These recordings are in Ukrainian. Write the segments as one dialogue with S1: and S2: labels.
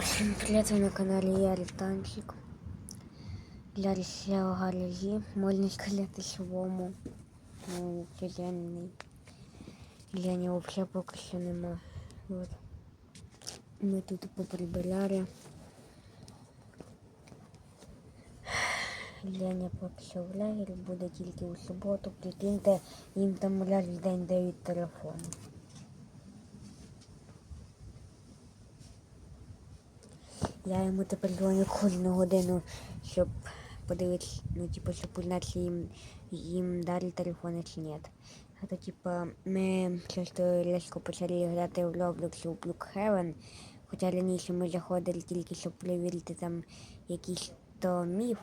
S1: Всім привіт, ви на каналі Ярі Танчик. Для рішення гаражі можна сказати своєму. Ну, зелений. Леня взагалі поки що нема. От. Ми тут поприбирали. Леня поки що в лагері буде тільки у суботу. Прикиньте, їм там раз в день дають телефон. Я йому тепер дзвоню кожну годину, щоб подивитися, ну, типу, щоб узнати, їм, їм дали телефони чи ні. А то, типу, ми часто різко почали грати в Roblox у Brookhaven, хоча раніше ми заходили тільки, щоб перевірити там якийсь то міф.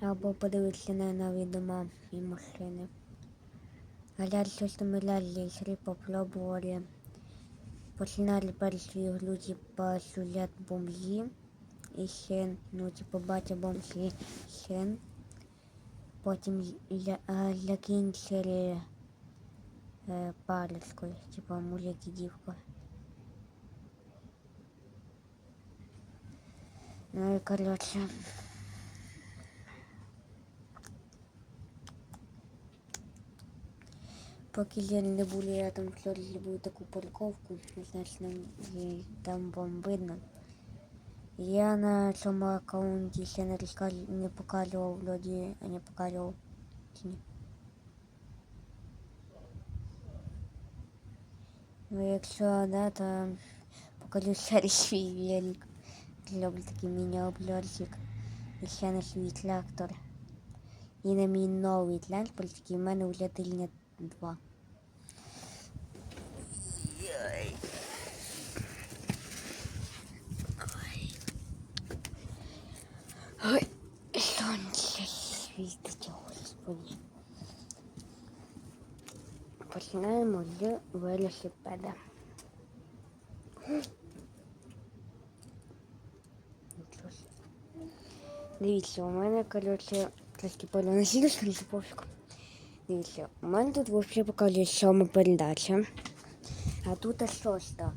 S1: Або подивитися на нові дома і машини. А далі щось ми лазили, попробували. Починали ігру, типа сюжет бомжі. І ще, ну, типу, батя бомжі ще. Потім закінчили е, парочкою, типа мужик і дівка. Ну і коротше. Поки я не були, я там вчора зробив таку парковку, значить нам її там вам. Я на цьому аккаунті ще не не показував, вроді, а не показував. Ну, якщо да, то покажу ще велик. Зроблю такий міні-обзорчик. І ще на свій трактор. І на мій новий транспорт, який в мене вже тижня два. Йой. Ой. Ой, сонце світить, господи. Починаємо з велосипеда. Нічого собі. Дивіться, у мене, коротше, трошки поля на сілочку, не пофіг. Дивіться, у мене тут взагалі показує сьома передача. А тут шоста.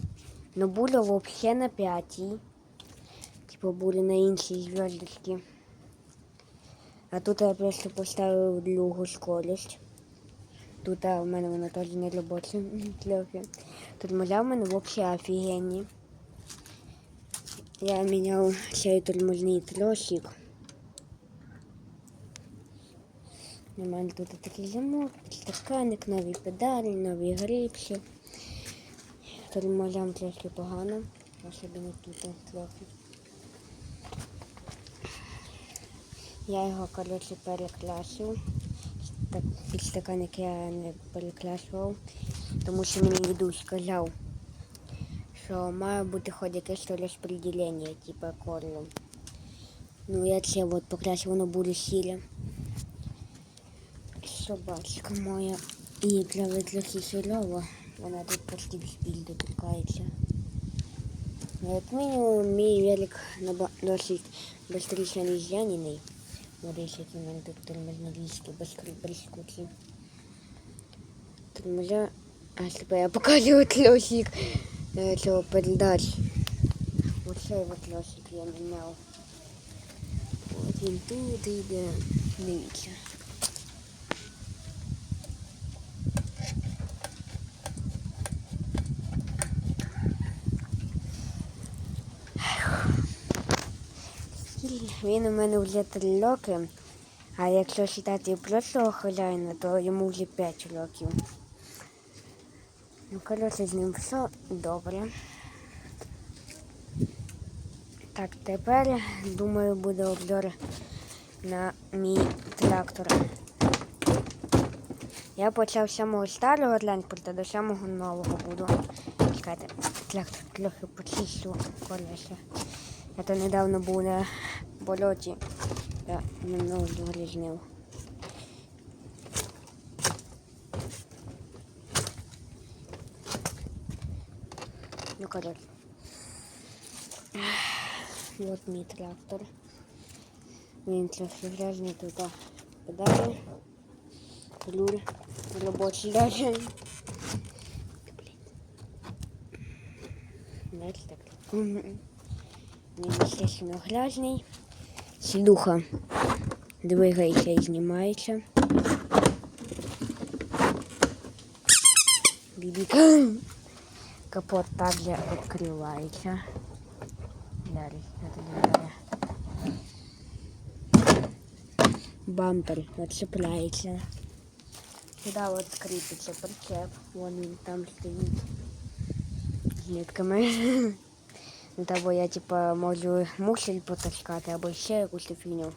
S1: Ну було взагалі на п'ятій. Типу були на іншій зв'язочці. А тут я просто поставив другу скорость. Тут у мене вона теж не робоча. Тут моя в мене взагалі офігенні. Я міняв цей тормозний тросик. Мене тут такий замок, стаканик, нові педалі, нові грипси. Тормозам трохи погано, особливо тут трохи. Я його, коротше, перекрасив. Так, підстаканник я не перекрашував, тому що мені дідусь сказав, що має бути хоч якесь розподілення, типу кольору. Ну, я це от покрасив, воно буде сіре. Собачка моя. І для трохи сільова. Вона тут почти без біль дотикається. Як мінімум, мій велик досить швидше ніж Яниний. Дивись, які в мене тут тормознолістки, без прискуті. Тормоза. А тепер я покажу тлосик е, цього передач. Оцей от лосик я міняв. От він тут йде. Дивіться. Він у мене вже три роки, а якщо вважати прошлого хазяїна, то йому вже п'ять років. Ну, коротше, з ним все добре. Так, тепер, думаю, буде обзор на мій трактор. Я почав з самого старого транспорта до самого нового буду. Чекайте, трактор трохи почищу колеса. Я то недавно був на болоті. Я немного загрізнив. Ну, короче. Вот мій трактор. Він трохи грязний тут а, педалі. Люль робочий даже. Знаєте, так. Він, естественно, грязний. Сідуха двигається і знімається. Бібік. Капот также відкривається. Далі. Бампер відчепляється. Сюди от кріпиться причеп. Вон він там стоїть. З нитками. Того я типа можу мусель потаскати або ще якусь фігню.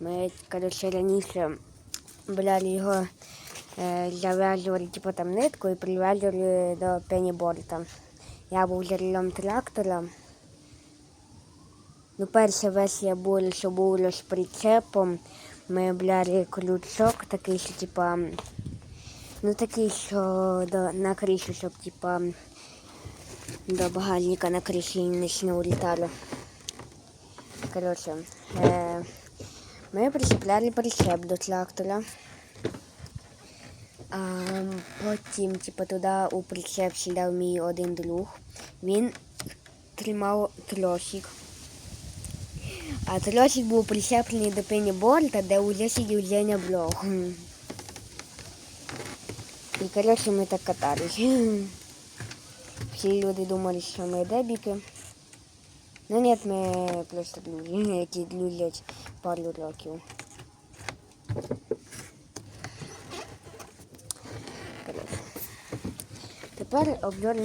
S1: Ми, коротше, раніше брали його, е, зав'язували типу, там нитку і прив'язували до пеніборта. Я був за рулем трактора. Ну, перша версія була, що було з причепом. Ми брали крючок такий, що типа, ну такий, що до, на кришу, щоб типа до багальника на криші не не улітало. Коротше, е, ми причепляли причеп до трактора. А потім, типу, туди у причеп сідав мій один друг. Він тримав тросик. А тросик був причеплений до пеніборта, де вже сидів Женя Блох. І, коротше, ми так катались. Всі люди думали, що ми дебіки. Ну ні, ми просто люди, які люблять пару років. Тепер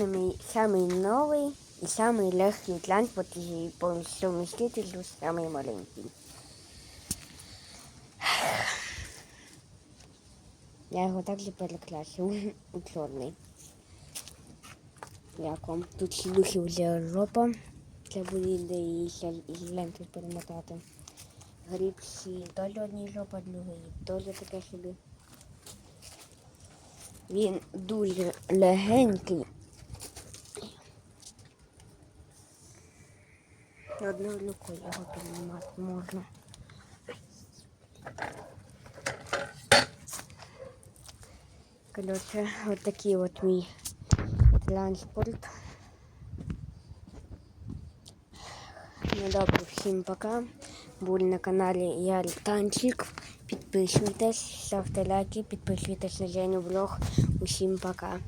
S1: мій самий новий і самий легкий транспорт, і по совмістительству самий маленький. Я його також перекрасив у чорний. Як вам? Тут сідухи вже жопа. Це буде ще із ленти перемотати. Грібсі теж одній жопа, другий теж таке собі. Він дуже легенький. Одною рукою його піднімати можна. Короче, вот такий от мій транспорт. Ну добре, всім пока. Були на каналі Ярик Танчик. Підписуйтесь, ставте лайки, підписуйтесь на Женю Влог. Усім пока.